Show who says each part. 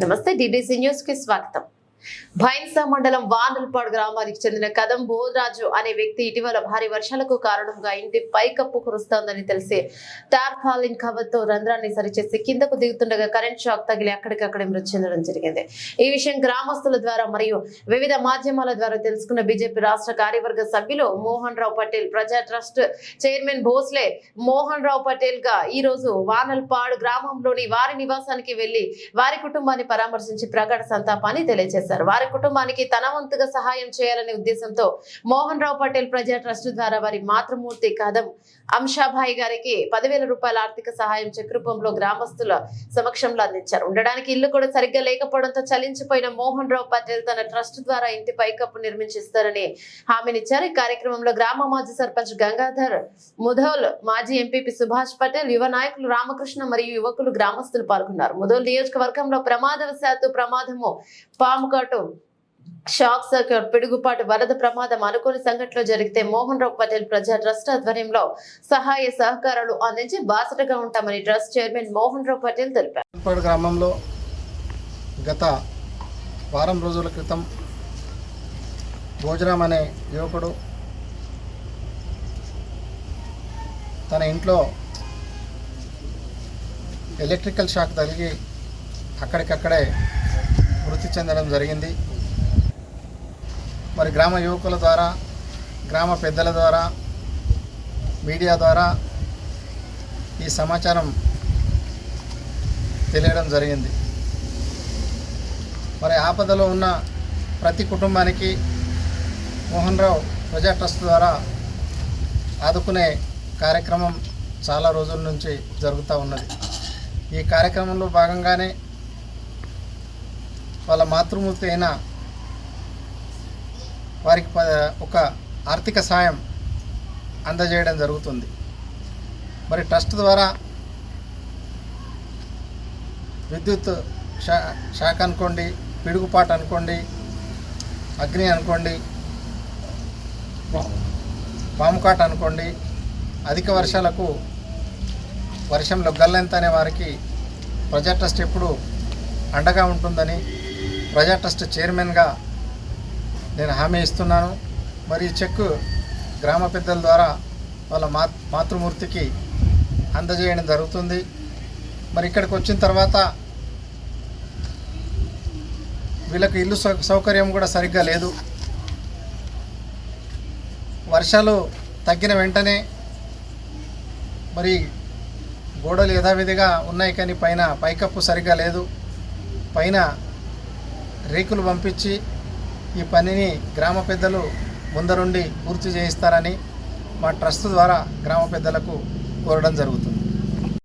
Speaker 1: నమస్తే డిడిసి న్యూస్కి స్వాగతం. భైన్సా మండలం వానల్పాడు గ్రామానికి చెందిన కదం బోధరాజు అనే వ్యక్తి ఇటీవల భారీ వర్షాలకు కారణంగా ఇంటి పైకప్పు కురుస్తోందని తెలిసి టార్పాలిన్ కవర్తో రంధ్రాన్ని సరిచేసి కిందకు దిగుతుండగా కరెంట్ షాక్ తగిలి అక్కడికక్కడే మృతి చెందడం జరిగింది. ఈ విషయం గ్రామస్తుల ద్వారా మరియు వివిధ మాధ్యమాల ద్వారా తెలుసుకున్న బీజేపీ రాష్ట్ర కార్యవర్గ సభ్యులు మోహన్ రావు పటేల్ ప్రజా ట్రస్ట్ చైర్మన్ భోస్లే మోహన్ రావు పటేల్గా ఈ రోజు వానల్పాడు గ్రామంలోని వారి నివాసానికి వెళ్ళి వారి కుటుంబాన్ని పరామర్శించి ప్రగాఢ సంతాపాన్ని తెలియజేశారు. వారి కుటుంబానికి తన వంతుగా సహాయం చేయాలనే ఉద్దేశంతో మోహన్ రావు పటేల్ ప్రజా ట్రస్ట్ ద్వారా వారి మాతృమూర్తి కదం అంశాభాయి గారికి పదివేల రూపాయల ఆర్థిక సహాయం చెక్ రూపంలో గ్రామస్తుల సమక్షంలో అందించారు. ఉండడానికి ఇల్లు కూడా సరిగ్గా లేకపోవడంతో చలించిపోయిన మోహన్ రావు పటేల్ తన ట్రస్ట్ ద్వారా ఇంటి పైకప్పు నిర్మించిస్తారని హామీనిచ్చారు. ఈ కార్యక్రమంలో గ్రామ మాజీ సర్పంచ్ గంగాధర్ ముధోల్ మాజీ ఎంపీపీ సుభాష్ పటేల్ యువ నాయకులు రామకృష్ణ మరియు యువకులు గ్రామస్తులు పాల్గొన్నారు. ముధోల్ నియోజకవర్గంలో ప్రమాదవశాత్తు ప్రమాదము పాముకాటు షాక్ సర్క్యూట్ పిడుగుపాటు వరద ప్రమాదం అనుకోని సంఘటనలు జరిగితే మోహన్ రావు పటేల్ ప్రజా ట్రస్ట్ ఆధ్వర్యంలో సహాయ సహకారాలు అందించి బాసటగా ఉంటామని ట్రస్ట్ చైర్మన్ మోహన్ రావు పటేల్ తెలిపారు.
Speaker 2: గ్రామంలో గత వారం రోజుల క్రితం భోజనం అనే యువకుడు తన ఇంట్లో ఎలక్ట్రికల్ షాక్ తగిలి అక్కడికక్కడే మృతి చెందడం జరిగింది. మరి గ్రామ యువకుల ద్వారా గ్రామ పెద్దల ద్వారా మీడియా ద్వారా ఈ సమాచారం తెలియడం జరిగింది. మరి ఆపదలో ఉన్న ప్రతి కుటుంబానికి మోహన్ రావు ప్రజా ట్రస్ట్ ద్వారా ఆదుకునే కార్యక్రమం చాలా రోజుల నుంచి జరుగుతూ ఉన్నది. ఈ కార్యక్రమంలో భాగంగానే వాళ్ళ మాతృమూర్తి అయిన వారికి ప- ఒక ఆర్థిక సాయం అందజేయడం జరుగుతుంది. మరి ట్రస్ట్ ద్వారా విద్యుత్ షా శాఖ అనుకోండి పిడుగుపాటు అనుకోండి అగ్ని అనుకోండి పా- పాముకాట అనుకోండి అధిక వర్షాలకు వర్షంలో గల్లంత అనే వారికి ప్రజా ట్రస్ట్ ఎప్పుడు అండగా ఉంటుందని ప్రజా ట్రస్ట్ చైర్మన్గా నేను హామీ ఇస్తున్నాను. మరి ఈ చెక్ గ్రామ పెద్దల ద్వారా వాళ్ళ మా మాతృమూర్తికి అందజేయడం జరుగుతుంది. మరి ఇక్కడికి వచ్చిన తర్వాత వీళ్ళకి ఇల్లు సౌ సౌకర్యం కూడా సరిగ్గా లేదు. వర్షాలు తగ్గిన వెంటనే మరి గోడలు యథావిధిగా ఉన్నాయి కానీ పైన పైకప్పు సరిగ్గా లేదు. పైన రేకులు పంపించి ఈ పనిని గ్రామ పెద్దలు ముందరుండి పూర్తి చేయిస్తారని మా ట్రస్ట్ ద్వారా గ్రామ పెద్దలకు కోరడం జరుగుతుంది.